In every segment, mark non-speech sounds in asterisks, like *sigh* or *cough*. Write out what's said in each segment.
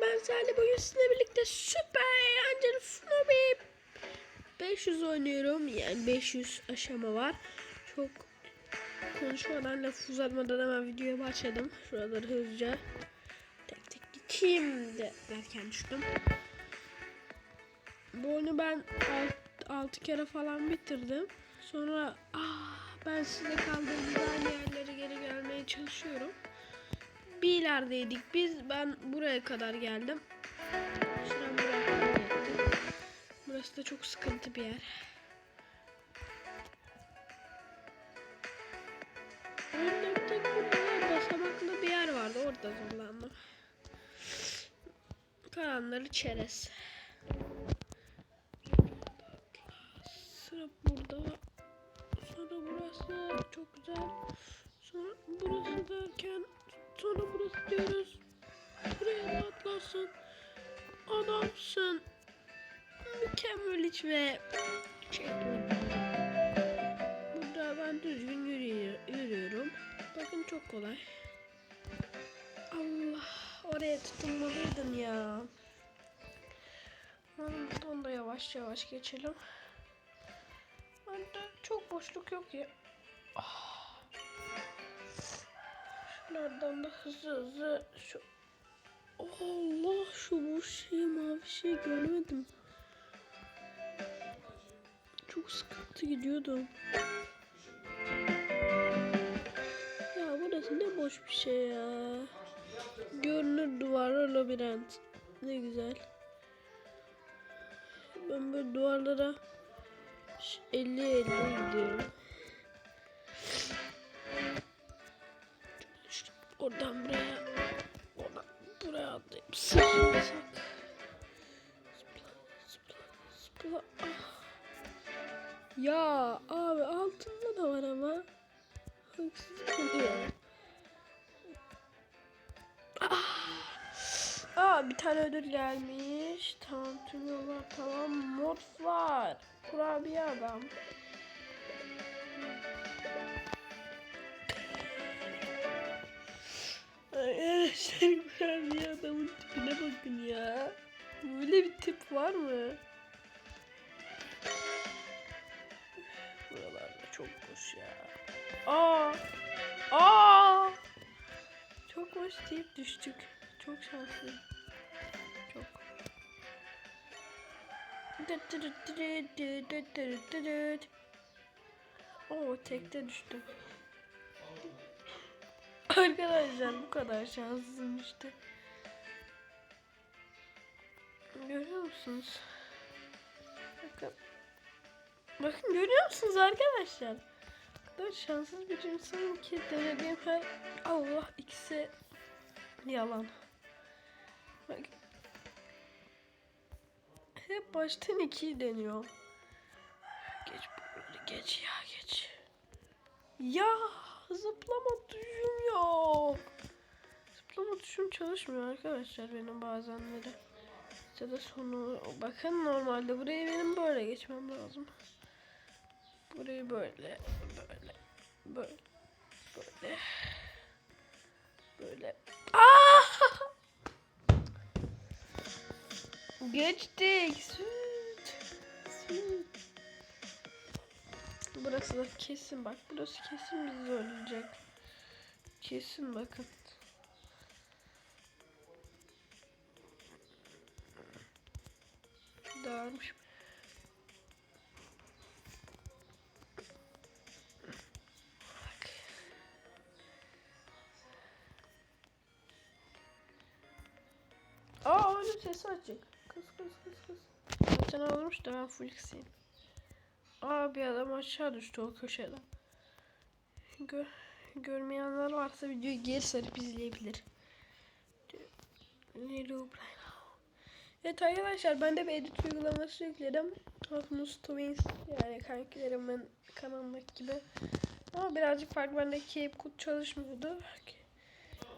ben Salih bugün sizinle birlikte süper. Eğlenceli Snoopy 500 oynuyorum. Yani 500 aşama var. Çok konuşmadan laf uzatmadan hemen videoya başladım. Şuraları hızlıca tek tek geçeyim de derken düştüm. Bu oyunu ben 6 kere falan bitirdim. Sonra ah, ben size kaldığımda aynı yerlere geri gelmeye çalışıyorum bir ilerideydik biz. Ben buraya kadar geldim. Şuran buraya kadar. Burası da çok sıkıntı bir yer. Bir tek burada basamaklı bir yer vardı. Orada zorlandım. Kalanları çerez. Sıra burada. Sonra burası çok güzel. Sonra burası derken sonra burası diyoruz. Buraya da atlarsın. Adamsın. Mükemmel iç ve çekim. Burada ben düzgün yürüyor, yürüyorum. Bakın çok kolay. Allah oraya tutunmalıydın ya. Buradan da yavaş yavaş geçelim. Bende çok boşluk yok ya. Şunlardan da hızlı hızlı şu Allah şu boş şey mavi şey görmedim. Çok sıkıntı gidiyordum. Ya burası ne boş bir şey ya. Görünür duvarlar labirent. Ne güzel. Ben böyle duvarlara 50 50 gidiyorum. Oradan buraya oradan buraya atlayıp sırtımsak. Zıpla zıpla zıpla. Ya abi altında da var ama. Haksızlık oluyor. Ah. Aa bir tane ödül gelmiş. Tamam tüm yollar tamam. Mod var. Kurabiye adam. Boş deyip düştük. Çok şanslı. Çok. Oo tekte düştüm. Arkadaşlar bu kadar şanssızım işte. Görüyor musunuz? Bakın. Bakın görüyor musunuz arkadaşlar? O kadar şanssız bir insanım ki denediğim her Allah ikisi yalan. Bak. Hep baştan ikiyi deniyor. Geç böyle geç ya geç. Ya zıplama tuşum yok. Zıplama tuşum çalışmıyor arkadaşlar benim bazenleri. Ya da sonu bakın normalde burayı benim böyle geçmem lazım. Burayı böyle böyle böyle böyle böyle. Geçtik. Süt. Süt. Burası da kesin bak. Burası kesin bizi öldürecek. Kesin bakın. Dağılmış. Aa ölüm sesi açık. Kız kız kız kız. Zaten olmuş da ben full kısayım. Aa bir adam aşağı düştü o köşeden. Gör, görmeyenler varsa videoyu geri sarıp izleyebilir. Evet arkadaşlar ben de bir edit uygulaması yükledim. Optimus Twins yani kankilerimin kanalındaki gibi. Ama birazcık farklı bende Cape Cod çalışmıyordu.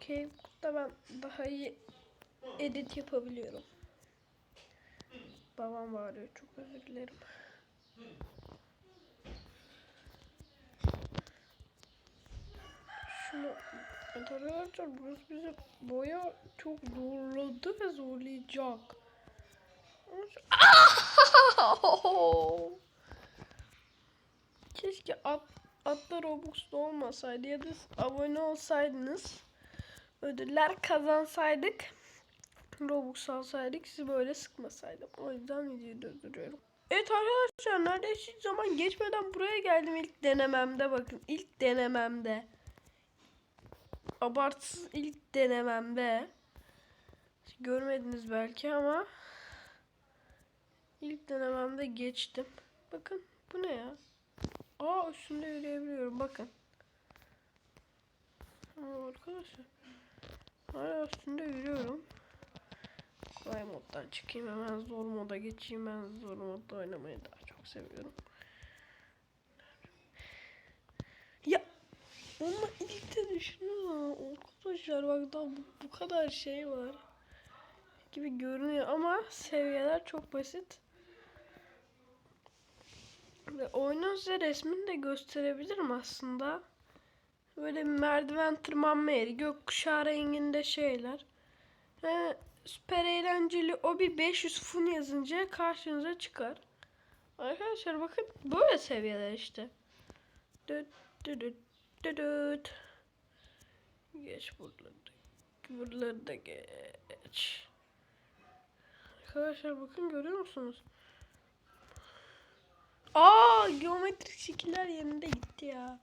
Cape Cod'da ben daha iyi edit yapabiliyorum. Babam bağırıyor çok özür dilerim. Şunu arkadaşlar burası bizi boya çok zorladı ve zorlayacak. *laughs* Keşke at, atlar Robux'ta olmasaydı ya da abone olsaydınız. Ödüller kazansaydık. Robux alsaydık sizi böyle sıkmasaydım. O yüzden videoyu durduruyorum. Evet arkadaşlar neredeyse hiç zaman geçmeden buraya geldim ilk denememde bakın. ilk denememde. Abartısız ilk denememde. Görmediniz belki ama ilk denememde geçtim. Bakın bu ne ya? Aa üstünde yürüyebiliyorum bakın. Aa, arkadaşlar. Hala üstünde yürüyorum. Kolay moddan çıkayım hemen zor moda geçeyim. Ben zor modda oynamayı daha çok seviyorum. Ya ama ilk de düşünüyorum. Arkadaşlar bak daha bu, bu kadar şey var. Gibi görünüyor ama seviyeler çok basit. Ve oyunun size resmini de gösterebilirim aslında. Böyle merdiven tırmanma yeri. Gökkuşağı renginde şeyler. He, süper eğlenceli o bir 500 fun yazınca karşınıza çıkar. Arkadaşlar bakın böyle seviyeler işte. Düt düt düt. Geç buraları. Buraları da geç. Arkadaşlar bakın görüyor musunuz? Aa geometrik şekiller yerinde gitti ya.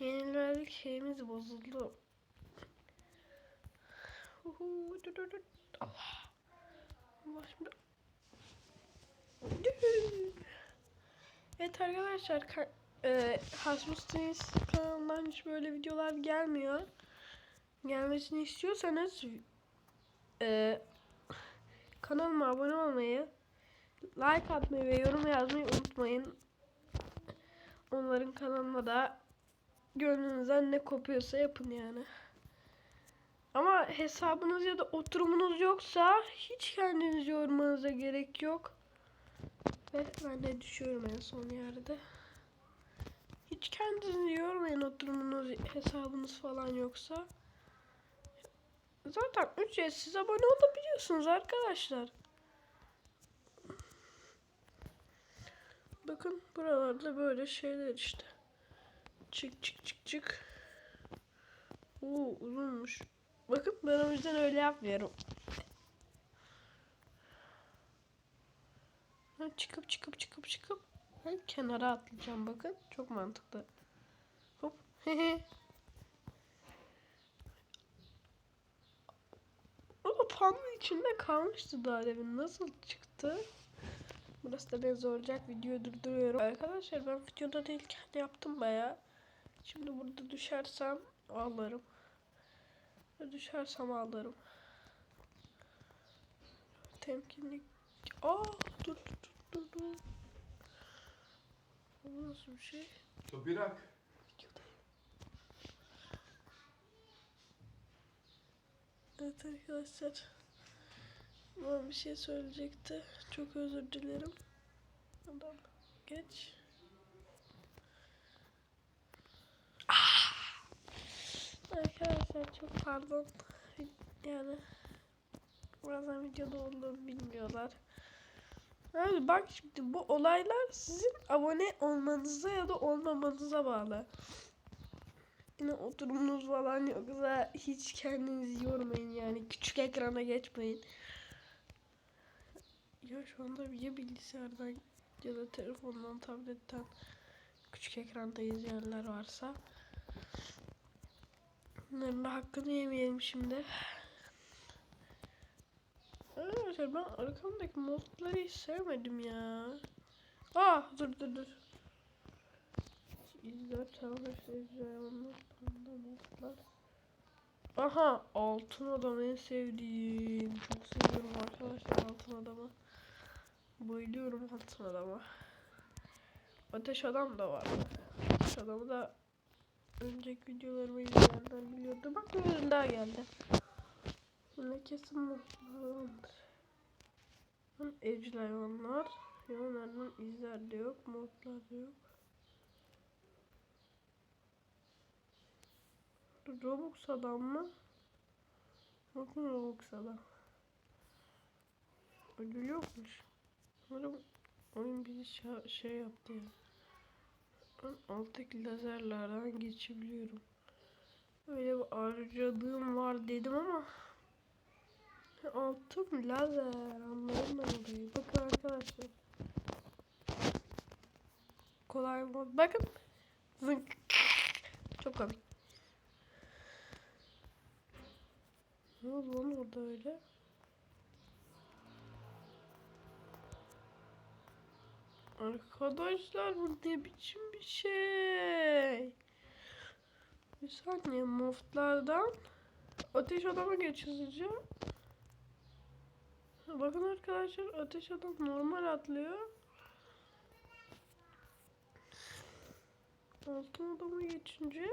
Yenilerlik şeyimiz bozuldu. Uhu, dur, dur, dur. Allah. Allah şimdi. Evet arkadaşlar ka- e, Hasmus Tenis kanalından hiç böyle videolar gelmiyor. Gelmesini istiyorsanız e, kanalıma abone olmayı, like atmayı ve yorum yazmayı unutmayın. Onların kanalına da gönlünüzden ne kopuyorsa yapın yani. Ama hesabınız ya da oturumunuz yoksa hiç kendinizi yormanıza gerek yok. Ve ben de düşüyorum en son yerde. Hiç kendinizi yormayın oturumunuz, hesabınız falan yoksa. Zaten ücretsiz abone olabiliyorsunuz arkadaşlar. Bakın buralarda böyle şeyler işte. Çık çık çık çık. Oo uzunmuş. Bakın ben o yüzden öyle yapmıyorum. Çıkıp çıkıp çıkıp çıkıp ben kenara atlayacağım bakın. Çok mantıklı. Hop. *laughs* Ama panın içinde kalmıştı daha demin. Nasıl çıktı? Burası da beni zorlayacak. Videoyu durduruyorum. Arkadaşlar ben videoda değilken yaptım baya. Şimdi burada düşersem ağlarım. Düşersem ağlarım. Temkinli. Aa dur dur dur dur. Bu nasıl bir şey? Toprak. Evet arkadaşlar. Ben bir şey söyleyecekti. Çok özür dilerim. Adam geç. Arkadaşlar çok pardon. Yani bazen videoda olduğumu bilmiyorlar. Yani bak şimdi bu olaylar sizin abone olmanıza ya da olmamanıza bağlı. Yine oturumunuz falan yoksa hiç kendinizi yormayın yani küçük ekrana geçmeyin. Ya şu anda ya bilgisayardan ya da telefondan, tabletten küçük ekranda izleyenler varsa bunların da hakkını yemeyelim şimdi. Arkadaşlar ben arkamdaki modları hiç sevmedim ya. Aa dur dur dur. İzler çalmış izler modlar. Aha altın adam en sevdiğim. Çok seviyorum arkadaşlar altın adamı. Bayılıyorum altın adama. Ateş adam da var. Ateş adamı da önceki videolarımı izleyenler biliyordu. Bak bir ürün daha geldi. Yine kesin mutludur. Evcil hayvanlar. Hayvanlardan izler de yok. Modlar da yok. Robux adam mı? Bakın Robux adam. Ödül yokmuş. Umarım oyun bizi şey yaptı ya. Ben alttaki lazerlerden geçebiliyorum. Öyle bir harcadığım var dedim ama altım lazer anladım ben orayı. Bakın arkadaşlar. Kolay mı? Bakın. Zınk. Çok komik. Ne oldu lan orada öyle? Arkadaşlar bu ne biçim bir şey? Bir saniye moftlardan ateş adama geç. Bakın arkadaşlar ateş adam normal atlıyor. Altın adamı geçince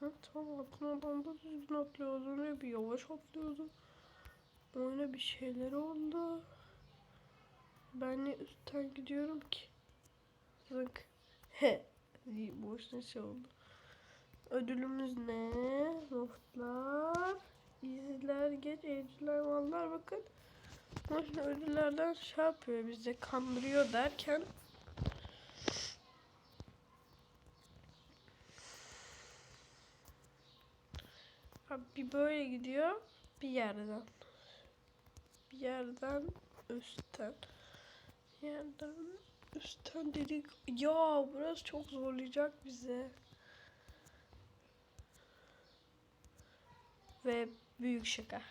Ha, tamam altın adam da düzgün atlıyor. Az önce bir yavaş atlıyordu. Oyuna bir şeyler oldu. Ben de üstten gidiyorum ki. Zık. *laughs* He. Boşuna şey oldu. Ödülümüz ne? Notlar. İzler, geç, evciler, mallar bakın. Şimdi ödüllerden şey yapıyor bize kandırıyor derken Abi bir böyle gidiyor bir yerden. Yerden üstten. Yerden üstten dedik. Ya burası çok zorlayacak bize. Ve büyük şaka.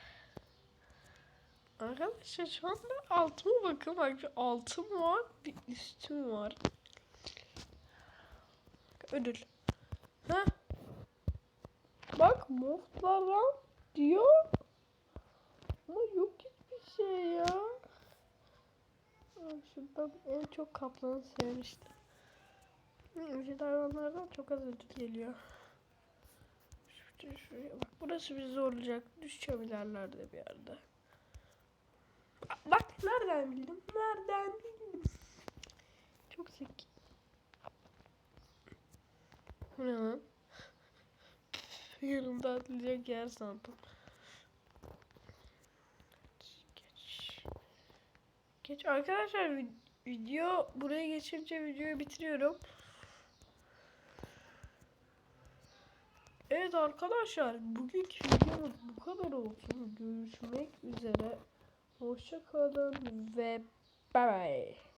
Arkadaşlar şu anda altıma bakın. Bak bir altım var, bir üstüm var. Ödül. Ha? Bak moftlardan diyor. Ama yok şey ya. Abi şuradan en çok kaplanı sevmiştim. Evcil hayvanlardan çok az ödül geliyor. Şuraya, şuraya bak. Burası bizi zorlayacak. Düşeceğim ilerlerde bir yerde. Bak nereden bildim? Nereden bildim? Çok zeki. Bu ne lan? *laughs* Yanımda atlayacak yer sandım. Geç. Arkadaşlar vid- video buraya geçince videoyu bitiriyorum. Evet arkadaşlar bugünkü videomuz bu kadar olsun. Görüşmek üzere. Hoşça kalın ve bay bay.